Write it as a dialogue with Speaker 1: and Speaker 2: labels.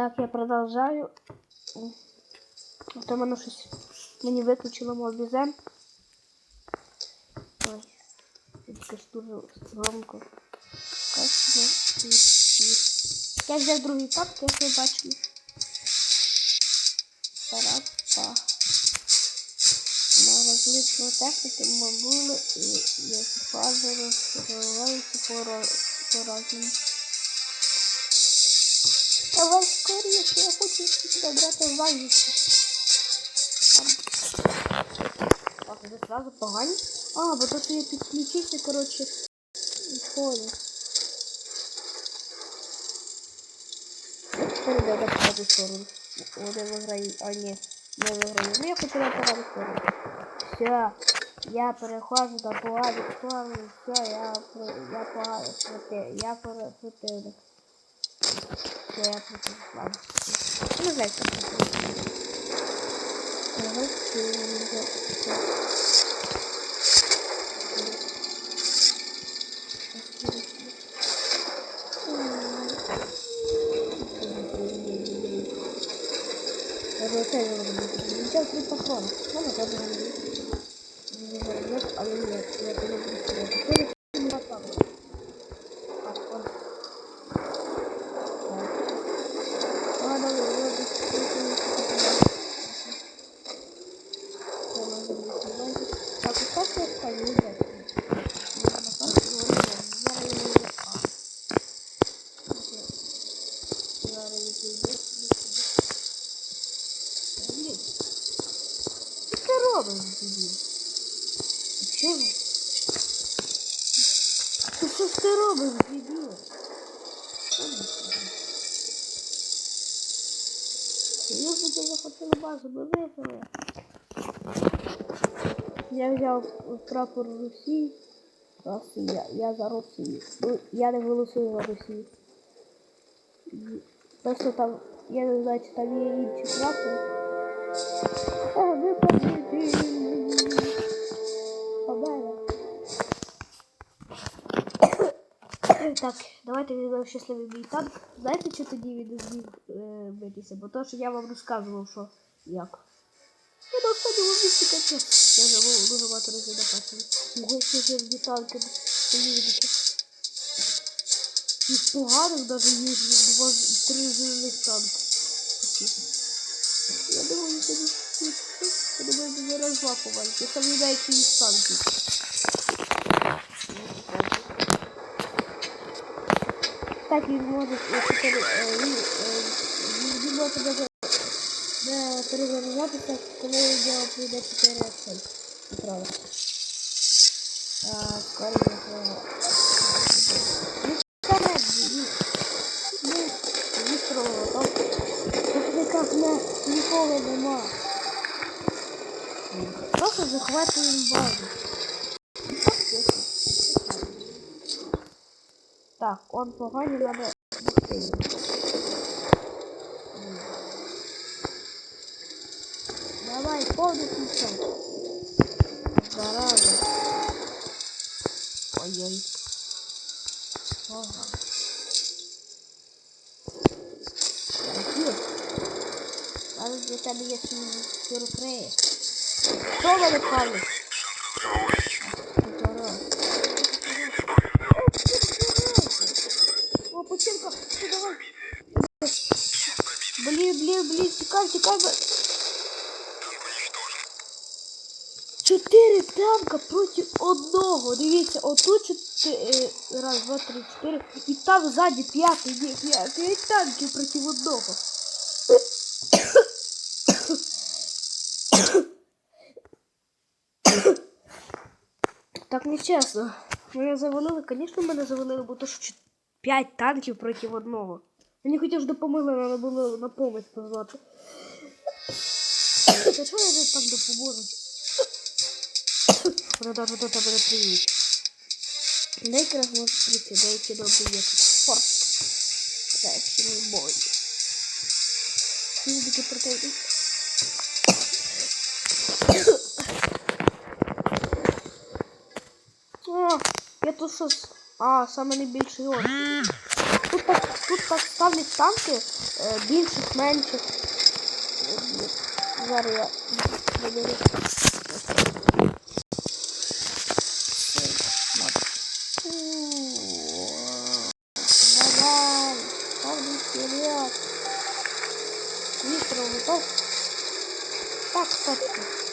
Speaker 1: Так, я продовжаю. А то щось мені виключило мобізем. Ой, це ж дуже громко. Я взяв другий тапки, як ви бачили. Парапа. На розличну техніку мобули і екіпажі розриваються по, ро- по разному. Давай скоріше, я хочу забрати ванніці. Так, вже сразу погані. А, бо тут я підключився, коротше, фоні. Перейде на праву сторону. Вони виграють, а ні, не виграють. Ну я хочу на праву сторону. Все, я переходжу на погану сторону, все, я, я проти, я про- противник. Все, я против ладно. Ну, знаете, что это. Давайте, Сейчас три похорона. Ну, вот это не ворот, але нет, я не буду стрелять. Теперь не попал. Так, он. Так. Ладно, ладно, Так, устав я спальню, ребят. На карте его не знаю. Зараз я не А. Зараз я не Блін. Робиш, блін? Чого? Ти що ж ти робиш, дебіл? Я би тебе захотіла базу, би випили. Я взяв прапор Росії. Росія, я за Росію. Ну, я не голосую за Росію. Просто там, я не знаю, чи там є інші прапори. А ми победили. Так, давайте візьмемо щасливий бій танк. Знаєте, що тоді він зміг е, битися? Бо то, що я вам розказував, що як. Я на останньому місці капець. Я вже був дуже багато разів на першому. Ого, що живні танки поїздити. І поганих навіть їздить два три живих танки. Я думаю, що не Я думаю, що зараз два повалить. Я не їх танки. Так, він може він може перезаряджатися, коли його прийде 4 цель. Правда. Свого. Ну, вперед, ні. Вистрілило, так. Тут никак не, нікого нема. Просто захватуємо базу. І так, тихо. Так, он поганий, надо. Давай, полный включай. Зараза. Ой-ой. Ага. Надо для тебе є сюрприз. Що вони пали? Блін, блін, тікай, тікай. Чотири танка проти одного. Дивіться, отут чотири. Раз, два, три, чотири. І там ззаді п'ятий. П'ять. П'ять танків проти одного. Так нечесно. Мене завалили, звісно, мене завалили, бо то що 5 танків проти одного. Мені хоча ж допомогли, треба було на помощь позвати. Та що я там допоможу? Вона навіть до тебе не приїдуть. Деякі раз може прийти, деякі добрі є. Форт. Це бой. Він таки противник. О, я тут щось. А, саме найбільший острів. Тут так, ставлять танки е, більших, менших. Зараз я виберу. Давай, ставлю вперед. Вистрел готов. Так, точно.